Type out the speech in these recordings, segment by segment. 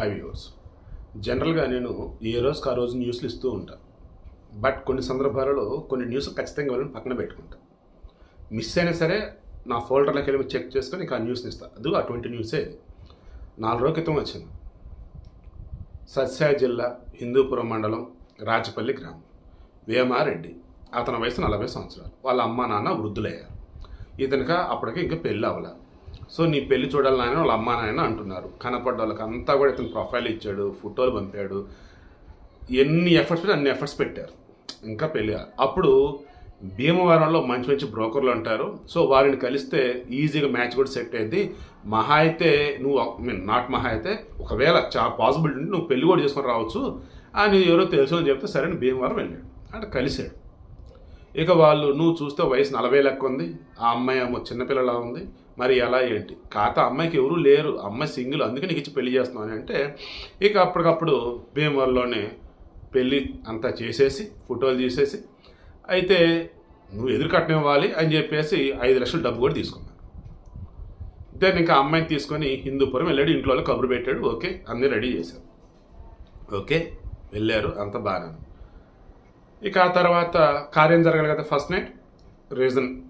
Five viewers జనరల్గా నేను ఏ రోజుకి ఆ రోజు న్యూస్లు ఇస్తూ ఉంటాను బట్ కొన్ని సందర్భాలలో కొన్ని న్యూస్ ఖచ్చితంగా వెళ్ళి పక్కన పెట్టుకుంటా. మిస్ అయినా సరే నా ఫోల్డర్లోకి వెళ్ళి చెక్ చేసుకొని ఇంకా ఆ న్యూస్ని ఇస్తాను అది అటువంటి న్యూసే నాలుగు రోజుల క్రితం వచ్చింది. సత్సాయి జిల్లా హిందూపురం మండలం రాచపల్లి గ్రామం. వేమారెడ్డి. అతని వయసు నలభై సంవత్సరాలు. వాళ్ళ అమ్మ నాన్న వృద్ధులయ్యారు. ఇతనిక అప్పటికి ఇంకా పెళ్ళి అవ్వలేదు సో నీ పెళ్ళి చూడాలని నాయన వాళ్ళ అమ్మ నాయన అంటున్నారు. కనపడ్డ వాళ్ళకి అంతా కూడా ఇతను ప్రొఫైల్ ఇచ్చాడు ఫోటోలు పంపాడు. ఎన్ని ఎఫర్ట్స్ పెట్టి అన్ని ఎఫర్ట్స్ పెట్టారు. ఇంకా పెళ్ళి అప్పుడు భీమవరంలో మంచి మంచి బ్రోకర్లు ఉంటారు సో వారిని కలిస్తే ఈజీగా మ్యాచ్ కూడా సెట్ అయింది. మహా అయితే నువ్వు మీన్ నాట్ మహా అయితే ఒకవేళ చా పాసిబిలిటీ ఉంటే నువ్వు పెళ్ళి కూడా చేసుకొని రావచ్చు. అని ఎవరో తెలుసు అని చెప్తే సరే అని భీమవరం వెళ్ళాడు. అంటే కలిశాడు. ఇక వాళ్ళు నువ్వు చూస్తే వయసు నలభై లెక్క ఉంది. ఆ అమ్మాయి ఏమో చిన్నపిల్లలా ఉంది. మరి ఎలా ఏంటి? కాత అమ్మాయికి ఎవరు లేరు. అమ్మాయి సింగిల్. అందుకే నీకు ఇచ్చి పెళ్ళి చేస్తున్నాను అని అంటే ఇక అప్పటికప్పుడు భీమవరంలోనే పెళ్ళి అంతా చేసేసి ఫోటోలు తీసేసి అయితే నువ్వు ఎదురు కట్నం ఇవ్వాలి అని చెప్పేసి ఐదు లక్షలు డబ్బు కూడా తీసుకున్నాను దెన్ ఇంకా అమ్మాయిని తీసుకొని హిందూపురం వెళ్ళాడు. ఇంట్లో కబురు పెట్టాడు. ఓకే అన్నీ రెడీ చేశారు. ఓకే వెళ్ళారు. అంత బాగానే ఇక ఆ తర్వాత కార్యం జరగాలి కదా ఫస్ట్ నైట్ రీజన్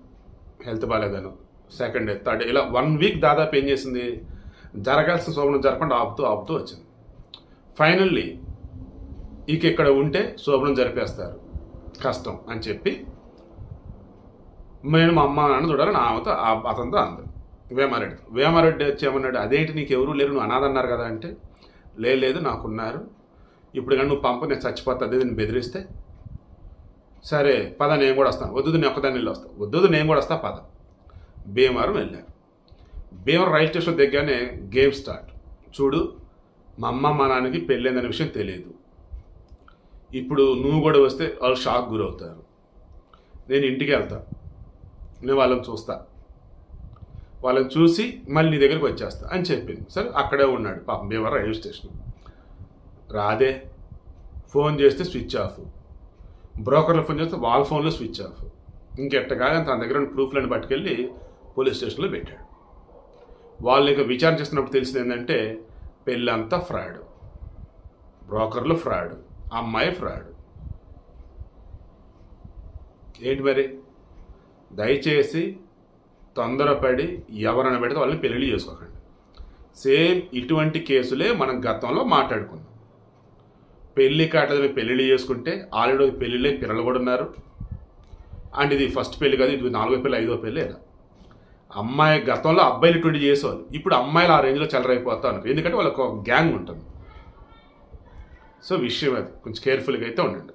హెల్త్ బాగాలేదను సెకండ్ డే థర్డ్ డే ఇలా వన్ వీక్ దాదాపు ఏం చేసింది? జరగాల్సిన శోభనం జరగకుండా ఆపుతూ ఆపుతూ వచ్చింది. ఫైనల్లీ ఇక ఇక్కడ ఉంటే శోభనం జరిపేస్తారు. కష్టం అని చెప్పి నేను మా అమ్మ నాన్న చూడాలని ఆమెతో ఆ- అతనితో అంది. వేమారెడ్డి వేమారెడ్డి వచ్చి ఏమన్నాడు? అదేంటి నీకు ఎవరు లేరు నువ్వు అనాథన్నారు కదా అంటే "లే, లేదు నాకున్నారు. ఇప్పుడు కానీ నువ్వు పంప నేను చచ్చిపోతా అదే నేను బెదిరిస్తే సరే పద నేను కూడా వస్తాను. వద్దు నేను ఒక్కదాన్ని వెళ్ళి వస్తాను వద్దు నేను కూడా వస్తా పద. భీమవరం వెళ్ళాను భీమవరం రైల్వే స్టేషన్ దగ్గరనే గేమ్ స్టార్ట్. చూడు మా అమ్మ మా నాన్నకి పెళ్ళైందనే విషయం తెలియదు. ఇప్పుడు నువ్వు కూడా వస్తే వాళ్ళు షాక్ గురవుతారు. నేను ఇంటికి వెళ్తా. నేను వాళ్ళని చూస్తా. వాళ్ళని చూసి మళ్ళీ నీ దగ్గరికి వచ్చేస్తా అని చెప్పింది. సరే అక్కడే ఉన్నాడు. పాపం భీమవరం రైల్వే స్టేషన్. రాదే ఫోన్ చేస్తే స్విచ్ ఆఫ్. బ్రోకర్లు ఫోన్ చేస్తే వాళ్ళ ఫోన్లో స్విచ్ ఆఫ్. ఇంకెట్టగా తన దగ్గర ఉన్న ప్రూఫ్లను పట్టుకెళ్ళి పోలీస్ స్టేషన్లో పెట్టాడు. వాళ్ళు ఇంకా విచారణ చేస్తున్నప్పుడు తెలిసింది ఏంటంటే పెళ్ళంతా ఫ్రాడ్. బ్రోకర్లు ఫ్రాడ్. అమ్మాయి ఫ్రాడ్. ఏంటి మరి? దయచేసి తొందరపడి ఎవరైనా పెడితే వాళ్ళని పెళ్ళి చేసుకోకండి. సేమ్ ఇటువంటి కేసులే మనం గతంలో మాట్లాడుకున్నాం. పెళ్ళి కాటది పెళ్ళిళ్ళు చేసుకుంటే ఆల్రెడీ పెళ్ళిళ్ళే పిల్లలు కూడా ఉన్నారు. అండ్ ఇది ఫస్ట్ పెళ్ళి కాదు ఇది నాలుగో పెళ్ళి ఐదో పెళ్ళి లేదా? అమ్మాయి గతంలో అబ్బాయిలు ఇటువంటి చేసేవాళ్ళు ఇప్పుడు అమ్మాయిలు ఆ రేంజ్లో చెలరైపోతాను ఎందుకంటే వాళ్ళకి ఒక గ్యాంగ్ ఉంటుంది. సో విషయం అది. కొంచెం కేర్ఫుల్గా అయితే ఉండండి.